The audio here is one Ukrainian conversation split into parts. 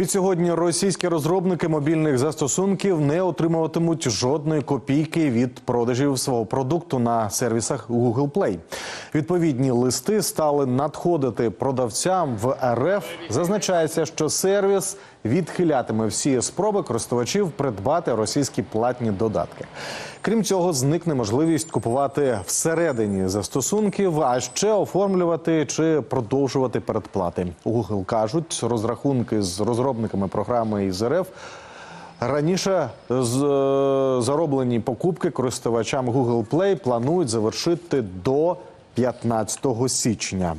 Відсьогодні російські розробники мобільних застосунків не отримуватимуть жодної копійки від продажів свого продукту на сервісах Google Play. Відповідні листи стали надходити продавцям в РФ. Зазначається, що сервіс відхилятиме всі спроби користувачів придбати російські платні додатки. Крім цього, зникне можливість купувати всередині застосунків, а ще оформлювати чи продовжувати передплати. У Google кажуть, розрахунки з розробниками програми із РФ раніше е, зароблені покупки користувачам Google Play планують завершити до 15 січня.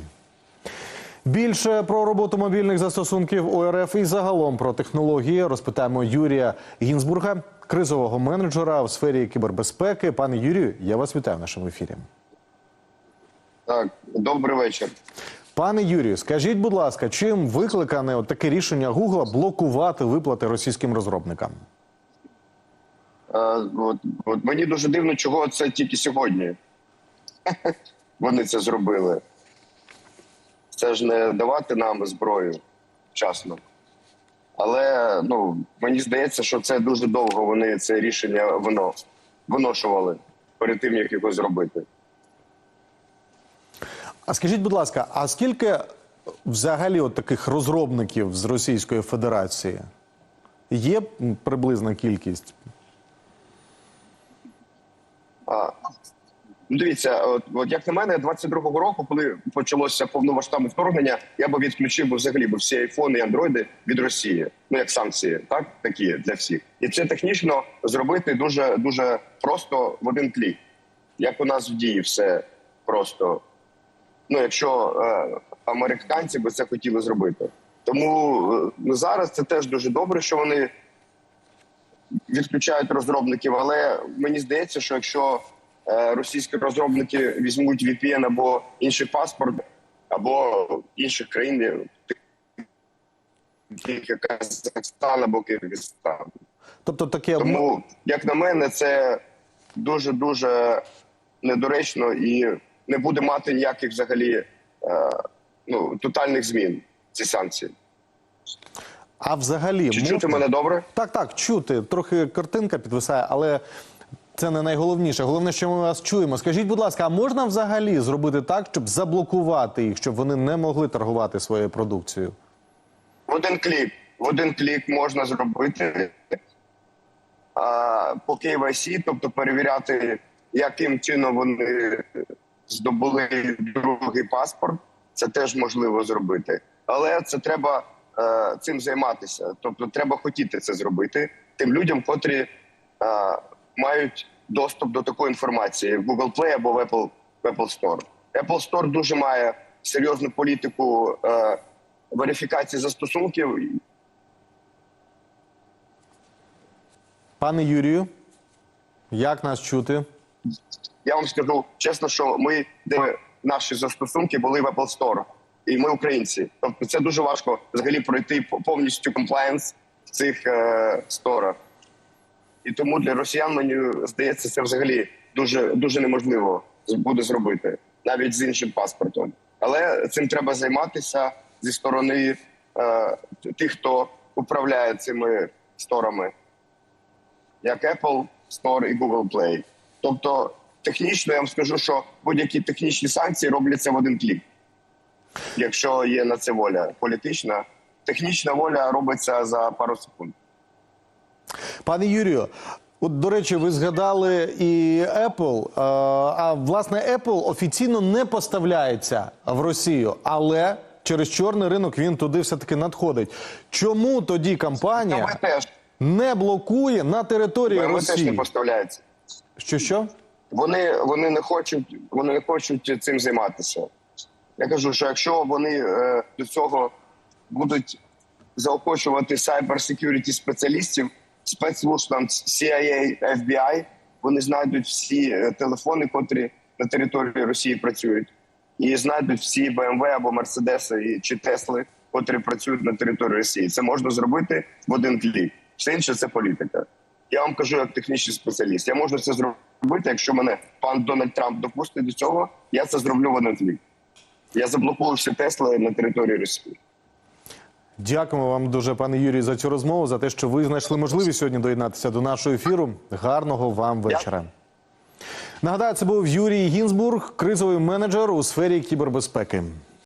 Більше про роботу мобільних застосунків ОРФ і загалом про технології розпитаємо Юрія Гінзбурга, кризового менеджера в сфері кібербезпеки. Пане Юрію, я вас вітаю в нашому ефірі. Так, добрий вечір. Пане Юрію, скажіть, будь ласка, чим викликане от таке рішення Гугла блокувати виплати російським розробникам? Е, от, от мені дуже дивно, чого це тільки сьогодні. Вони це зробили. Це ж не давати нам зброю вчасно. Але ну, мені здається, що це дуже довго вони це рішення вино, виношували перед тим, як його зробити. А скажіть, будь ласка, а скільки взагалі от таких розробників з Російської Федерації? Є приблизна кількість? А, ну, дивіться, от, от як на мене, 22-го року, коли почалося повномасштабне вторгнення, я би відключив би взагалі би всі айфони і андроїди від Росії. Ну як санкції, так такі для всіх, і це технічно зробити дуже дуже просто в один клік. Як у нас в дії все просто. Ну, якщо е, американці би це хотіли зробити. Тому е, зараз це теж дуже добре, що вони відключають розробників, але мені здається, що якщо е, російські розробники візьмуть VPN або інший паспорт, або інших країн, як Казахстан або Киргизстан. Тобто таке Тому, як на мене, це дуже дуже недоречно і не буде мати ніяких взагалі е, ну, тотальних змін ці санкції. а взагалі Чи чути мене добре? Так, так, чути. Трохи картинка підвисає, але це не найголовніше. Головне, що ми вас чуємо. Скажіть, будь ласка, а можна взагалі зробити так, щоб заблокувати їх, щоб вони не могли торгувати своєю продукцією? В один клік. В один клік можна зробити а, по KYC, тобто перевіряти, яким чином вони здобули другий паспорт. Це теж можливо зробити. Але це треба е, цим займатися. Тобто, треба хотіти це зробити тим людям, котрі е, мають доступ до такої інформації в Google Play або в Apple, в Apple Store. Apple Store дуже має серйозну політику е, верифікації застосунків. Пане Юрію, як нас чути? Я вам скажу чесно, що ми де наші застосунки були в Apple Store, і ми українці. Тобто, це дуже важко взагалі пройти повністю комплаєнс в цих е, сторах. І тому для росіян мені здається, це взагалі дуже дуже неможливо буде зробити навіть з іншим паспортом. Але цим треба займатися зі сторони е, тих, хто управляє цими сторами, як Apple Store і Google Play. Тобто, технічно я вам скажу, що будь-які технічні санкції робляться в один клік. Якщо є на це воля політична, технічна воля робиться за пару секунд. Пане Юрію, от до речі, ви згадали і Apple. е, А власне, Apple офіційно не поставляється в Росію, але через чорний ринок він туди все-таки надходить. Чому тоді компанія не блокує на території ви теж не поставляється. Що що? Вони, вони не хочуть, вони не хочуть цим займатися. Я кажу, що якщо вони е, до цього будуть заохочувати security спеціалістів, спецслужб там CIA, FBI, вони знайдуть всі е, телефони, котрі на території Росії працюють, і знайдуть всі BMW або Мерседеси чи Тесли, котрі працюють на території Росії. Це можна зробити в один клік. Все інше це політика. Я вам кажу як технічний спеціаліст. Я можу це зробити, якщо мене пан Дональд Трамп допустить до цього. Я це зроблю в один клік. Я заблокую всі Тесли на території Росії. Дякуємо вам дуже, пане Юрію, за цю розмову, за те, що ви знайшли можливість сьогодні доєднатися до нашого ефіру. Гарного вам вечора. Нагадаю, це був Юрій Гінзбург, кризовий менеджер у сфері кібербезпеки.